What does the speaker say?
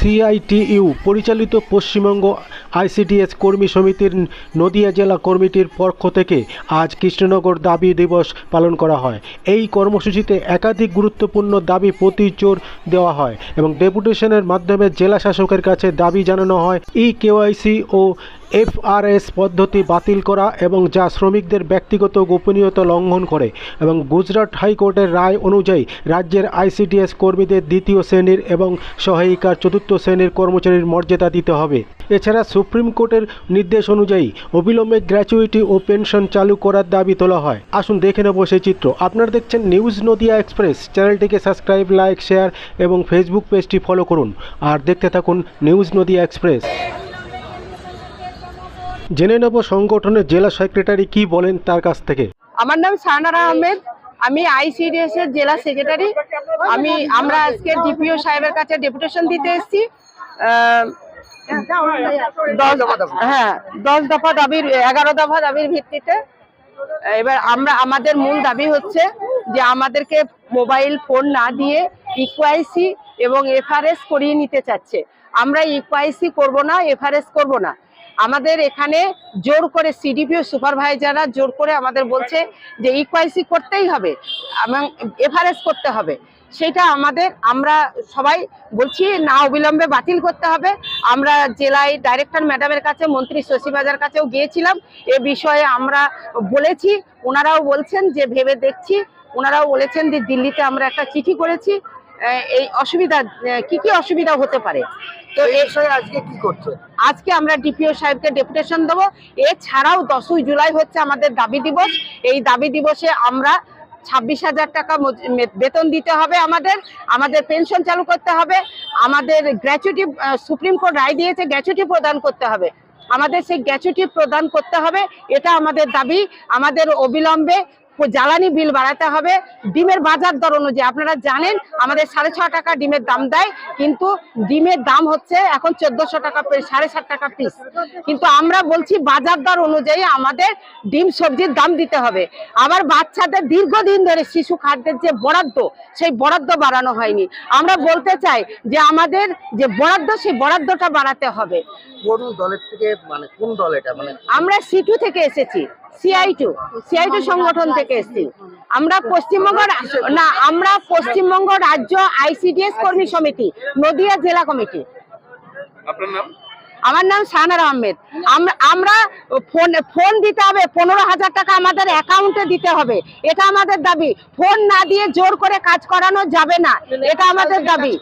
CITU পরিচালিত Paschimbanga ICDS কর্মী সমিতির নদিয়া জেলা কমিটির পক্ষ থেকে আজ কৃষ্ণনগর দাবি দিবস পালন করা হয়। এই কর্মসূচিতে একাধিক গুরুত্বপূর্ণ দাবি প্রতি জোর দেওয়া হয় এবং ডেপুটেশনের মাধ্যমে জেলা শাসকের কাছে দাবি জানানো হয়। ই কেওয়াইসি ও এফআরএস পদ্ধতি বাতিল করা এবং যা শ্রমিকদের ব্যক্তিগত গোপনীয়তা লঙ্ঘন করে এবং গুজরাট হাইকোর্টের রায় অনুযায়ী রাজ্যের আইসিডিএস কর্মীদের দ্বিতীয় শ্রেণির এবং সহায়িকার চতুর্থ শ্রেণির কর্মচারীর মর্যাদা দিতে হবে। এছাড়া সুপ্রিম কোর্টের নির্দেশ অনুযায়ী অবিলম্বে গ্র্যাচুইটি ও পেনশন চালু করার দাবি তোলা হয়। আসুন দেখে নেব সেই চিত্র। আপনারা দেখছেন নিউজ নদিয়া এক্সপ্রেস। চ্যানেলটিকে সাবস্ক্রাইব, লাইক, শেয়ার এবং ফেসবুক পেজটি ফলো করুন। আর দেখতে থাকুন নিউজ নদিয়া এক্সপ্রেস। জেনে নেব সংগঠনের জেলা সেক্রেটারি কি বলেন তার কাছ থেকে। আমার নাম সানারা আহমেদ, আমি আইসিডিএস এর জেলা সেক্রেটারি। আমি, আমরা আজকে ডিপিও সাহেবের কাছে ডেপুটেশন দিতে এসেছি। হ্যাঁ দশ দফা দাবির, এগারো দফা দাবির ভিত্তিতে। এবার আমরা, আমাদের মূল দাবি হচ্ছে যে আমাদেরকে মোবাইল ফোন না দিয়ে ইকুয়াইসি এবং এফআরএস করিয়ে নিতে চাচ্ছে। আমরা ইকুয়াইসি করব না এফআরএস করব না। আমাদের এখানে জোর করে সিডিপিও সুপারভাইজাররা জোর করে আমাদের বলছে যে ইকুয়াইসি করতেই হবে এবং এফআরএস করতে হবে। সেটা আমাদের, আমরা সবাই বলছি না অবিলম্বে বাতিল করতে হবে। আমরা জেলায় ডাইরেক্টর ম্যাডামের কাছে, মন্ত্রী শশীবাজার কাছেও গিয়েছিলাম। এ বিষয়ে আমরা বলেছি, ওনারাও বলছেন যে ভেবে দেখছি, ওনারাও বলেছেন যে দিল্লিতে আমরা একটা চিঠি করেছি। এই অসুবিধা কি কি অসুবিধা হতে পারে? তো এই বিষয়ে আজকে কি করছে? আজকে আমরা ডিপিও সাহেবকে ডেপুটেশন দেবো। এছাড়াও দশই জুলাই হচ্ছে আমাদের দাবি দিবস। এই দাবি দিবসে আমরা ছাব্বিশ হাজার টাকা বেতন দিতে হবে আমাদের আমাদের পেনশন চালু করতে হবে আমাদের গ্র্যাচুইটি সুপ্রিম কোর্ট রায় দিয়েছে গ্র্যাচুইটি প্রদান করতে হবে। আমাদের সেই গ্র্যাচুইটি প্রদান করতে হবে এটা আমাদের দাবি। আমাদের অবিলম্বে জ্বালানি বিল বাড়াতে হবে। ডিমের বাজার দর অনুযায়ী। আপনারা জানেন আমাদের সাড়ে ছ টাকা ডিমের দাম দেয় কিন্তু ডিমের দাম হচ্ছে এখন চোদ্দশো টাকা সাড়ে সাত টাকা পিস কিন্তু আমরা বলছি বাজার দর অনুযায়ী আমাদের ডিম সবজির দাম দিতে হবে। আবার বাচ্চাদের দীর্ঘদিন ধরে শিশু খাদ্যের যে বরাদ্দ সেই বরাদ্দ বাড়ানো হয়নি। আমরা বলতে চাই যে আমাদের যে বরাদ্দ সেই বরাদ্দটা বাড়াতে হবে। কোন দলের থেকে মানে কোন দল এটা? মানে আমরা সিটু থেকে এসেছি। সিআই টু সিআই টু সংগঠন থেকে এসেছি। আমরা পশ্চিমবঙ্গ না আমরা পশ্চিমবঙ্গ রাজ্য আইসিডিএস কর্মী সমিতি নদিয়া জেলা কমিটি। আপনার নাম? আমার নাম সানার আহমেদ। আমরা আমরা ফোন ফোন দিতে হবে পনেরো হাজার টাকা আমাদের অ্যাকাউন্টে দিতে হবে। এটা আমাদের দাবি। ফোন না দিয়ে জোর করে কাজ করানো যাবে না। এটা আমাদের দাবি।